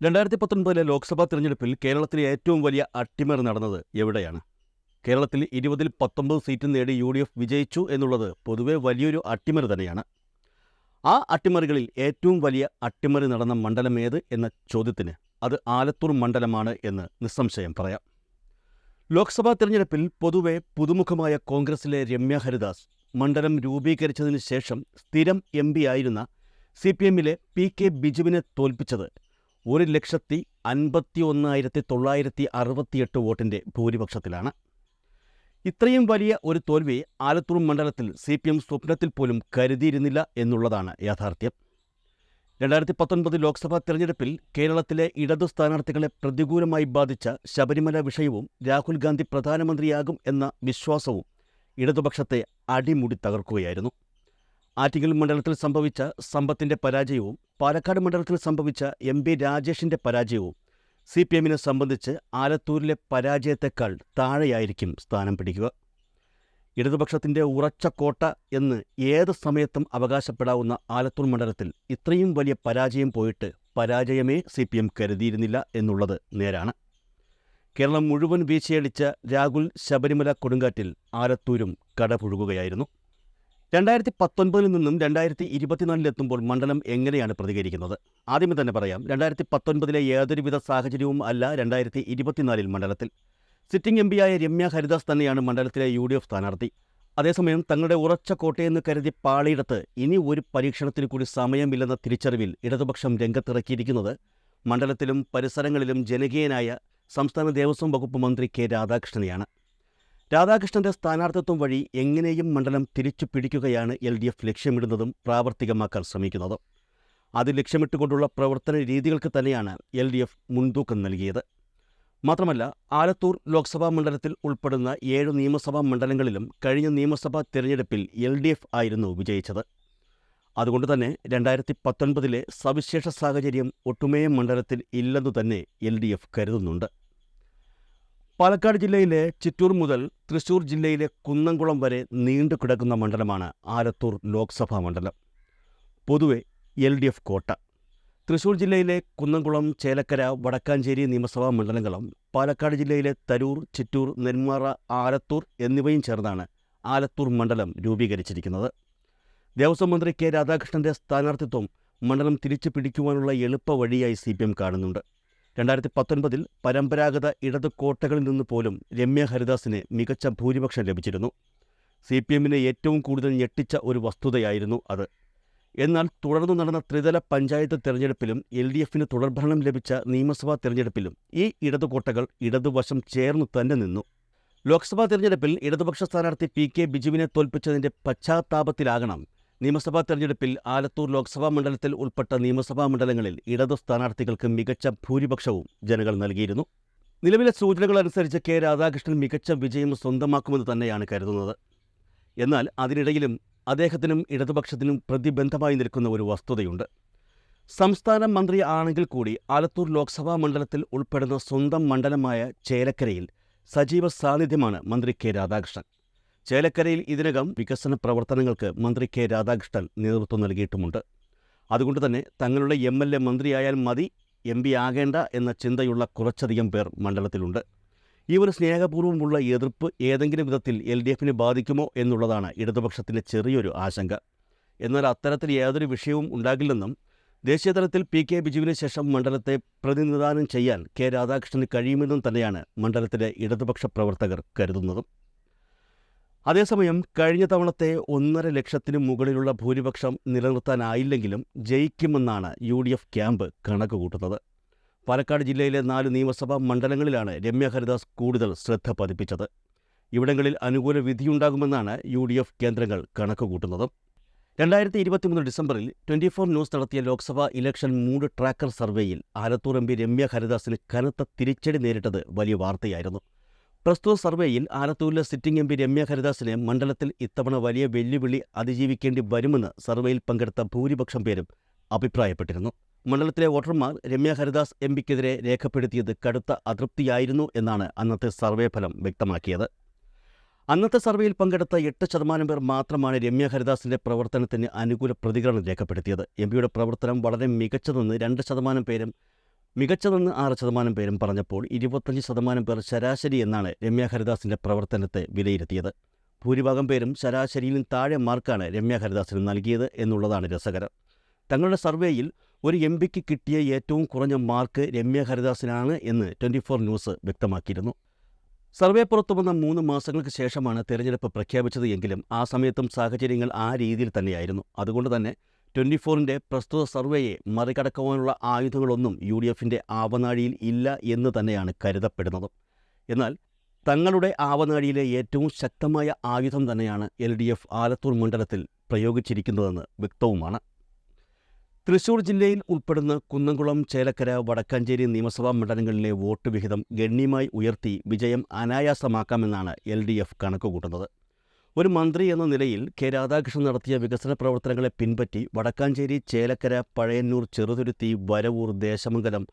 രണ്ടായിരത്തി പത്തൊൻപതിലെ ലോക്സഭാ തിരഞ്ഞെടുപ്പിൽ കേരളത്തിലെ ഏറ്റവും വലിയ അട്ടിമറി നടന്നത് എവിടെയാണ്? കേരളത്തിൽ ഇരുപതിൽ പത്തൊമ്പത് സീറ്റ് നേടി യു ഡി എഫ് വിജയിച്ചു എന്നുള്ളത് പൊതുവെ വലിയൊരു അട്ടിമറി തന്നെയാണ്. ആ അട്ടിമറികളിൽ ഏറ്റവും വലിയ അട്ടിമറി നടന്ന മണ്ഡലം ഏത് എന്ന ചോദ്യത്തിന് അത് ആലത്തൂർ മണ്ഡലമാണ് എന്ന് നിസ്സംശയം പറയാം. ലോക്സഭാ തിരഞ്ഞെടുപ്പിൽ പൊതുവെ പുതുമുഖമായ കോൺഗ്രസിലെ രമ്യ ഹരിദാസ് മണ്ഡലം രൂപീകരിച്ചതിന് ശേഷം സ്ഥിരം എം പി ആയിരുന്ന സി പി എമ്മിലെ പി കെ ബിജുവിനെ തോൽപ്പിച്ചത് ഒരു ലക്ഷത്തി അൻപത്തി ഒന്നായിരത്തി തൊള്ളായിരത്തി അറുപത്തിയെട്ട് വോട്ടിന്റെ ഭൂരിപക്ഷത്തിലാണ്. ഇത്രയും വലിയ ഒരു തോൽവി ആലത്തൂർ മണ്ഡലത്തിൽ സി പി എം സ്വപ്നത്തിൽ പോലും കരുതിയിരുന്നില്ല എന്നുള്ളതാണ് യാഥാർത്ഥ്യം. രണ്ടായിരത്തി പത്തൊൻപത് ലോക്സഭാ തെരഞ്ഞെടുപ്പിൽ കേരളത്തിലെ ഇടതു സ്ഥാനാർത്ഥികളെ പ്രതികൂലമായി ബാധിച്ച ശബരിമല വിഷയവും രാഹുൽ ഗാന്ധി പ്രധാനമന്ത്രിയാകും എന്ന വിശ്വാസവും ഇടതുപക്ഷത്തെ അടിമുടി തകർക്കുകയായിരുന്നു. ആറ്റിങ്ങൽ മണ്ഡലത്തിൽ സംഭവിച്ച സമ്പത്തിന്റെ പരാജയവും പാലക്കാട് മണ്ഡലത്തിൽ സംഭവിച്ച എം പി രാജേഷിന്റെ പരാജയവും സി പി എമ്മിനെ സംബന്ധിച്ച് ആലത്തൂരിലെ പരാജയത്തെക്കാൾ താഴെയായിരിക്കും സ്ഥാനം പിടിക്കുക. ഇടതുപക്ഷത്തിന്റെ ഉറച്ച കോട്ട എന്ന് ഏത് സമയത്തും അവകാശപ്പെടാവുന്ന ആലത്തൂർ മണ്ഡലത്തിൽ ഇത്രയും വലിയ പരാജയം പോയിട്ട് പരാജയമേ സി പി എം കരുതിയിരുന്നില്ല എന്നുള്ളത് നേരാണ്. കേരളം മുഴുവൻ വീഴ്ചയടിച്ച രാഹുൽ ശബരിമല കൊടുങ്കാറ്റിൽ ആലത്തൂരും കടപുഴുകുകയായിരുന്നു. രണ്ടായിരത്തി പത്തൊൻപതിൽ നിന്നും രണ്ടായിരത്തി ഇരുപത്തിനാലിലെത്തുമ്പോൾ മണ്ഡലം എങ്ങനെയാണ് പ്രതികരിക്കുന്നത്? ആദ്യമേ തന്നെ പറയാം രണ്ടായിരത്തി പത്തൊൻപതിലെ ഏതൊരുവിധ സാഹചര്യവും അല്ല രണ്ടായിരത്തി ഇരുപത്തിനാലിൽ മണ്ഡലത്തിൽ. സിറ്റിംഗ് എം പിയായ രമ്യ ഹരിദാസ് തന്നെയാണ് മണ്ഡലത്തിലെ യു ഡി എഫ് സ്ഥാനാർത്ഥി. അതേസമയം തങ്ങളുടെ ഉറച്ച കോട്ടയെന്ന് കരുതി പാളിയിടത്ത് ഇനി ഒരു പരീക്ഷണത്തിന് കൂടി സമയമില്ലെന്ന തിരിച്ചറിവിൽ ഇടതുപക്ഷം രംഗത്തിറക്കിയിരിക്കുന്നത് മണ്ഡലത്തിലും പരിസരങ്ങളിലും ജനകീയനായ സംസ്ഥാന ദേവസ്വം വകുപ്പ് മന്ത്രി കെ രാധാകൃഷ്ണനെയാണ്. രാധാകൃഷ്ണന്റെ സ്ഥാനാർത്ഥിത്വം വഴി എങ്ങനെയും മണ്ഡലം തിരിച്ചു പിടിക്കുകയാണ് എൽ ഡി എഫ് ലക്ഷ്യമിടുന്നതും പ്രാവർത്തികമാക്കാൻ ശ്രമിക്കുന്നതും. അത് ലക്ഷ്യമിട്ടുകൊണ്ടുള്ള പ്രവർത്തന രീതികൾക്ക് തന്നെയാണ് എൽ ഡി എഫ് മുൻതൂക്കം നൽകിയത്. മാത്രമല്ല ആലത്തൂർ ലോക്സഭാ മണ്ഡലത്തിൽ ഉൾപ്പെടുന്ന ഏഴ് നിയമസഭാ മണ്ഡലങ്ങളിലും കഴിഞ്ഞ നിയമസഭാ തിരഞ്ഞെടുപ്പിൽ എൽ ഡി എഫ് ആയിരുന്നു വിജയിച്ചത്. അതുകൊണ്ട് തന്നെ രണ്ടായിരത്തി പത്തൊൻപതിലെ സവിശേഷ സാഹചര്യം ഒട്ടുമേ മണ്ഡലത്തിൽ ഇല്ലെന്നു തന്നെ എൽ ഡി എഫ് കരുതുന്നുണ്ട്. പാലക്കാട് ജില്ലയിലെ ചിറ്റൂർ മുതൽ തൃശൂർ ജില്ലയിലെ കുന്നംകുളം വരെ നീണ്ടു കിടക്കുന്ന മണ്ഡലമാണ് ആലത്തൂർ ലോക്സഭാ മണ്ഡലം. പൊതുവെ എൽ ഡി എഫ് കോട്ട. തൃശൂർ ജില്ലയിലെ കുന്നംകുളം ചേലക്കര വടക്കാഞ്ചേരി നിയമസഭാ മണ്ഡലങ്ങളും പാലക്കാട് ജില്ലയിലെ തരൂർ ചിറ്റൂർ നെന്മാറ ആലത്തൂർ എന്നിവയും ചേർന്നാണ് ആലത്തൂർ മണ്ഡലം രൂപീകരിച്ചിരിക്കുന്നത്. ദേവസ്വം മന്ത്രി കെ രാധാകൃഷ്ണന്റെ സ്ഥാനാർത്ഥിത്വം മണ്ഡലം തിരിച്ചു പിടിക്കുവാനുള്ള എളുപ്പ വഴിയായി സി പി എം കാണുന്നുണ്ട്. രണ്ടായിരത്തി പത്തൊൻപതിൽ പരമ്പരാഗത ഇടത് കോട്ടകളിൽ നിന്ന് പോലും രമ്യ ഹരിദാസിന് മികച്ച ഭൂരിപക്ഷം ലഭിച്ചിരുന്നു. സി പി എമ്മിനെ ഏറ്റവും കൂടുതൽ ഞെട്ടിച്ച ഒരു വസ്തുതയായിരുന്നു അത്. എന്നാൽ തുടർന്നു നടന്ന ത്രിതല പഞ്ചായത്ത് തെരഞ്ഞെടുപ്പിലും എൽ ഡി എഫിന് തുടർഭരണം ലഭിച്ച നിയമസഭാ തെരഞ്ഞെടുപ്പിലും ഈ ഇടതുകോട്ടകൾ ഇടതുവശം ചേർന്നു തന്നെ നിന്നു. ലോക്സഭാ തെരഞ്ഞെടുപ്പിൽ ഇടതുപക്ഷ സ്ഥാനാർത്ഥി പി കെ ബിജുവിനെ തോൽപ്പിച്ചതിന്റെ പശ്ചാത്താപത്തിലാകണം നിയമസഭാ തെരഞ്ഞെടുപ്പിൽ ആലത്തൂർ ലോക്സഭാ മണ്ഡലത്തിൽ ഉൾപ്പെട്ട നിയമസഭാ മണ്ഡലങ്ങളിൽ ഇടതു സ്ഥാനാർത്ഥികൾക്ക് മികച്ച ഭൂരിപക്ഷവും ജനങ്ങൾ നൽകിയിരുന്നു. നിലവിലെ സൂചനകൾ സൂചനകളനുസരിച്ച് കെ രാധാകൃഷ്ണൻ മികച്ച വിജയം സ്വന്തമാക്കുമെന്ന് തന്നെയാണ് കരുതുന്നത്. എന്നാൽ അതിനിടയിലും അദ്ദേഹത്തിനും ഇടതുപക്ഷത്തിനും പ്രതിബന്ധമായി നിൽക്കുന്ന ഒരു വസ്തുതയുണ്ട്. സംസ്ഥാന മന്ത്രി ആണെങ്കിൽ കൂടി ആലത്തൂർ ലോക്സഭാ മണ്ഡലത്തിൽ ഉൾപ്പെടുന്ന സ്വന്തം മണ്ഡലമായ ചേലക്കരയിൽ സജീവ സാന്നിധ്യമാണ് മന്ത്രി കെ രാധാകൃഷ്ണൻ. ചേലക്കരയിൽ ഇതിനകം വികസന പ്രവർത്തനങ്ങൾക്ക് മന്ത്രി കെ രാധാകൃഷ്ണൻ നേതൃത്വം നൽകിയിട്ടുമുണ്ട്. അതുകൊണ്ട് തന്നെ തങ്ങളുടെ എം എൽ എ മന്ത്രിയായാൽ മതി എം പി ആകേണ്ട എന്ന ചിന്തയുള്ള കുറച്ചധികം പേർ മണ്ഡലത്തിലുണ്ട്. ഈ ഒരു സ്നേഹപൂർവമുള്ള എതിർപ്പ് ഏതെങ്കിലും വിധത്തിൽ എൽ ഡി എഫിനെ ബാധിക്കുമോ എന്നുള്ളതാണ് ഇടതുപക്ഷത്തിന്റെ ചെറിയൊരു ആശങ്ക. എന്നാൽ അത്തരത്തിൽ യാതൊരു വിഷയവും ഉണ്ടാകില്ലെന്നും ദേശീയതലത്തിൽ പി കെ ബിജുവിന് ശേഷം മണ്ഡലത്തെ പ്രതിനിധാനം ചെയ്യാൻ കെ രാധാകൃഷ്ണന് കഴിയുമെന്നും തന്നെയാണ് മണ്ഡലത്തിലെ ഇടതുപക്ഷ പ്രവർത്തകർ കരുതുന്നതും. അതേസമയം കഴിഞ്ഞ തവണത്തെ ഒന്നര ലക്ഷത്തിന് മുകളിലുള്ള ഭൂരിപക്ഷം നിലനിർത്താനായില്ലെങ്കിലും ജയിക്കുമെന്നാണ് യു ഡി എഫ് ക്യാമ്പ് കണക്ക് കൂട്ടുന്നത് പാലക്കാട് ജില്ലയിലെ നാല് നിയമസഭാ മണ്ഡലങ്ങളിലാണ് രമ്യ ഹരിദാസ് കൂടുതൽ ശ്രദ്ധ പതിപ്പിച്ചത്. ഇവിടങ്ങളിൽ അനുകൂല വിധിയുണ്ടാകുമെന്നാണ് യു ഡി എഫ് കേന്ദ്രങ്ങൾ കണക്ക് കൂട്ടുന്നത് രണ്ടായിരത്തി ഇരുപത്തിമൂന്ന് ഡിസംബറിൽ ട്വന്റി ഫോർ ന്യൂസ് നടത്തിയ ലോക്സഭാ ഇലക്ഷൻ മൂഡ് ട്രാക്കർ സർവേയിൽ ആലത്തൂർ എം പി രമ്യ ഹരിദാസിന് കനത്ത തിരിച്ചടി നേരിട്ടത് വലിയ വാർത്തയായിരുന്നു. പ്രസ്തുത സർവേയിൽ ആലത്തൂരിലെ സിറ്റിംഗ് എം പി രമ്യ ഹരിദാസിനെ മണ്ഡലത്തിൽ ഇത്തവണ വലിയ വെല്ലുവിളി അതിജീവിക്കേണ്ടി വരുമെന്ന് സർവേയിൽ പങ്കെടുത്ത ഭൂരിപക്ഷം പേരും അഭിപ്രായപ്പെട്ടിരുന്നു. മണ്ഡലത്തിലെ വോട്ടർമാർ രമ്യ ഹരിദാസ് എം പിക്കെതിരെ രേഖപ്പെടുത്തിയത് കടുത്ത അതൃപ്തിയായിരുന്നു എന്നാണ് അന്നത്തെ സർവേ ഫലം വ്യക്തമാക്കിയത്. അന്നത്തെ സർവേയിൽ പങ്കെടുത്ത എട്ട് ശതമാനം പേർ മാത്രമാണ് രമ്യ ഹരിദാസിന്റെ പ്രവർത്തനത്തിന് അനുകൂല പ്രതികരണം രേഖപ്പെടുത്തിയത്. എം പിയുടെ പ്രവർത്തനം വളരെ മികച്ചതെന്ന് രണ്ട് ശതമാനം പേരും മികച്ചതെന്ന് ആറ് ശതമാനം പേരും പറഞ്ഞപ്പോൾ ഇരുപത്തഞ്ച് ശതമാനം പേർ ശരാശരി എന്നാണ് രമ്യ ഹരിദാസിന്റെ പ്രവർത്തനത്തെ വിലയിരുത്തിയത്. ഭൂരിഭാഗം പേരും ശരാശരിയിലും താഴെ മാർക്കാണ് രമ്യ ഹരിദാസിന് നൽകിയത് എന്നുള്ളതാണ് രസകരം. തങ്ങളുടെ സർവേയിൽ ഒരു എം പിക്ക് കിട്ടിയ ഏറ്റവും കുറഞ്ഞ മാർക്ക് രമ്യ ഹരിദാസിനാണ് എന്ന് ട്വന്റി ഫോർ ന്യൂസ് വ്യക്തമാക്കിയിരുന്നു. സർവേ പുറത്തു വന്ന മൂന്ന് മാസങ്ങൾക്ക് ശേഷമാണ് തെരഞ്ഞെടുപ്പ് പ്രഖ്യാപിച്ചത് എങ്കിലും ആ സമയത്തും സാഹചര്യങ്ങൾ ആ രീതിയിൽ തന്നെയായിരുന്നു. അതുകൊണ്ട് തന്നെ ട്വന്റി ഫോറിന്റെ പ്രസ്തുത സർവേയെ മറികടക്കുവാനുള്ള ആയുധങ്ങളൊന്നും യു ഡി എഫിന്റെ ആവനാഴിയിൽ ഇല്ല എന്ന് തന്നെയാണ് കരുതപ്പെടുന്നത്. എന്നാൽ തങ്ങളുടെ ആവനാഴിയിലെ ഏറ്റവും ശക്തമായ ആയുധം തന്നെയാണ് എൽ ഡി എഫ് ആലത്തൂർ മണ്ഡലത്തിൽ പ്രയോഗിച്ചിരിക്കുന്നതെന്ന് വ്യക്തവുമാണ്. തൃശൂർ ജില്ലയിൽ ഉൾപ്പെടുന്ന കുന്നംകുളം ചേലക്കര വടക്കാഞ്ചേരി നിയമസഭാ മണ്ഡലങ്ങളിലെ വോട്ട് വിഹിതം ഗണ്യമായി ഉയർത്തി വിജയം അനായാസമാക്കാമെന്നാണ് എൽ ഡി എഫ് കണക്കുകൂട്ടുന്നത്. ഒരു മന്ത്രി എന്ന നിലയിൽ കെ രാധാകൃഷ്ണൻ നടത്തിയ വികസന പ്രവർത്തനങ്ങളെ പിൻപറ്റി വടക്കാഞ്ചേരി ചേലക്കര പഴയന്നൂർ ചെറുതുരുത്തി വരവൂർ ദേശമംഗലം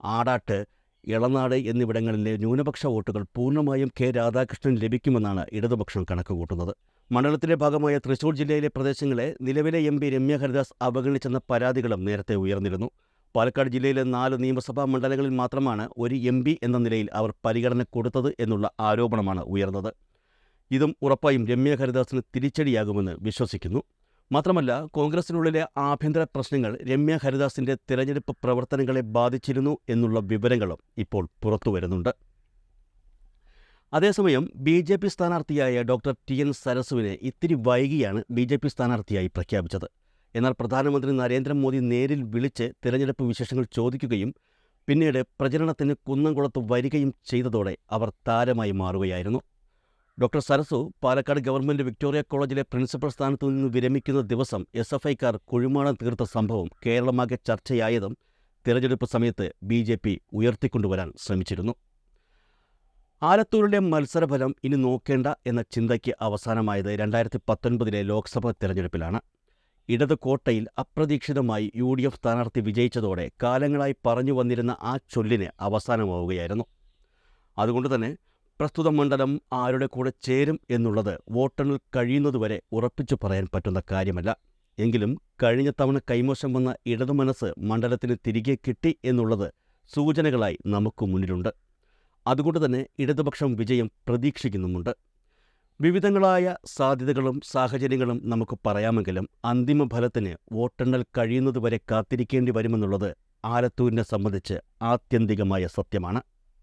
ആടാട്ട് ഇളനാട് എന്നിവിടങ്ങളിലെ ന്യൂനപക്ഷ വോട്ടുകൾ പൂർണമായും കെ രാധാകൃഷ്ണൻ ലഭിക്കുമെന്നാണ് ഇടതുപക്ഷം കണക്കുകൂട്ടുന്നത്. മണ്ഡലത്തിന്റെ ഭാഗമായ തൃശൂർ ജില്ലയിലെ പ്രദേശങ്ങളെ നിലവിലെ എം പി രമ്യ ഹരിദാസ് അവഗണിച്ചെന്ന പരാതികളും നേരത്തെ ഉയർന്നിരുന്നു. പാലക്കാട് ജില്ലയിലെ നാല് നിയമസഭാ മണ്ഡലങ്ങളിൽ മാത്രമാണ് ഒരു എം എന്ന നിലയിൽ അവർ പരിഗണന കൊടുത്തത് എന്നുള്ള ആരോപണമാണ് ഉയർന്നത്. ഇതും ഉറപ്പായും രമ്യ ഹരിദാസിന് തിരിച്ചടിയാകുമെന്ന് വിശ്വസിക്കുന്നു. മാത്രമല്ല കോൺഗ്രസിനുള്ളിലെ ആഭ്യന്തര പ്രശ്നങ്ങൾ രമ്യ ഹരിദാസിന്റെ തിരഞ്ഞെടുപ്പ് പ്രവർത്തനങ്ങളെ ബാധിച്ചിരുന്നു എന്നുള്ള വിവരങ്ങളും ഇപ്പോൾ പുറത്തുവരുന്നുണ്ട് അതേസമയം ബി ജെ പി സ്ഥാനാർത്ഥിയായ ഡോക്ടർ ടി എൻ സരസുവിനെ ഇത്തിരി വൈകിയാണ് ബി ജെ പി സ്ഥാനാർത്ഥിയായി പ്രഖ്യാപിച്ചത്. എന്നാൽ പ്രധാനമന്ത്രി നരേന്ദ്രമോദി നേരിൽ വിളിച്ച് തിരഞ്ഞെടുപ്പ് വിശേഷങ്ങൾ ചോദിക്കുകയും പിന്നീട് പ്രചരണത്തിന് കുന്നംകുളത്ത് വരികയും ചെയ്തതോടെ അവർ താരമായി മാറുകയായിരുന്നു. Doctor Sarasu Palakkad government Victoria കോളേജിലെ പ്രിൻസിപ്പൽ സ്ഥാനത്തു നിന്ന് വിരമിക്കുന്ന ദിവസം എസ് എഫ് ഐക്കാർ കുഴിമാണം തീർത്ത സംഭവം കേരളമാകെ ചർച്ചയായതും തിരഞ്ഞെടുപ്പ് സമയത്ത് ബി ജെ പി ഉയർത്തിക്കൊണ്ടുവരാൻ ശ്രമിച്ചിരുന്നു. ആലത്തൂരിലെ മത്സരഫലം ഇനി നോക്കേണ്ട എന്ന ചിന്തയ്ക്ക് അവസാനമായത് രണ്ടായിരത്തി പത്തൊൻപതിലെ ലോക്സഭാ തെരഞ്ഞെടുപ്പിലാണ്. ഇടത് കോട്ടയിൽ അപ്രതീക്ഷിതമായി യു ഡി എഫ് സ്ഥാനാർത്ഥി വിജയിച്ചതോടെ കാലങ്ങളായി പറഞ്ഞു വന്നിരുന്ന ആ ചൊല്ലിന് അവസാനമാവുകയായിരുന്നു. അതുകൊണ്ട് തന്നെ പ്രസ്തുത മണ്ഡലം ആരുടെ കൂടെ ചേരും എന്നുള്ളത് വോട്ടെണ്ണൽ കഴിയുന്നതുവരെ ഉറപ്പിച്ചു പറയാൻ പറ്റുന്ന കാര്യമല്ല. എങ്കിലും കഴിഞ്ഞ തവണ കൈമോശം വന്ന ഇടതു മനസ്സ് മണ്ഡലത്തിന് തിരികെ കിട്ടി എന്നുള്ളത് സൂചനകളായി നമുക്ക് മുന്നിലുണ്ട്. അതുകൊണ്ട് തന്നെ ഇടതുപക്ഷം വിജയം പ്രതീക്ഷിക്കുന്നുമുണ്ട്. വിവിധങ്ങളായ സാധ്യതകളും സാഹചര്യങ്ങളും നമുക്ക് പറയാമെങ്കിലും അന്തിമ ഫലത്തിന് വോട്ടെണ്ണൽ കഴിയുന്നതുവരെ കാത്തിരിക്കേണ്ടി വരുമെന്നുള്ളത് ആലത്തൂരിനെ സംബന്ധിച്ച് ആത്യന്തികമായ സത്യമാണ്.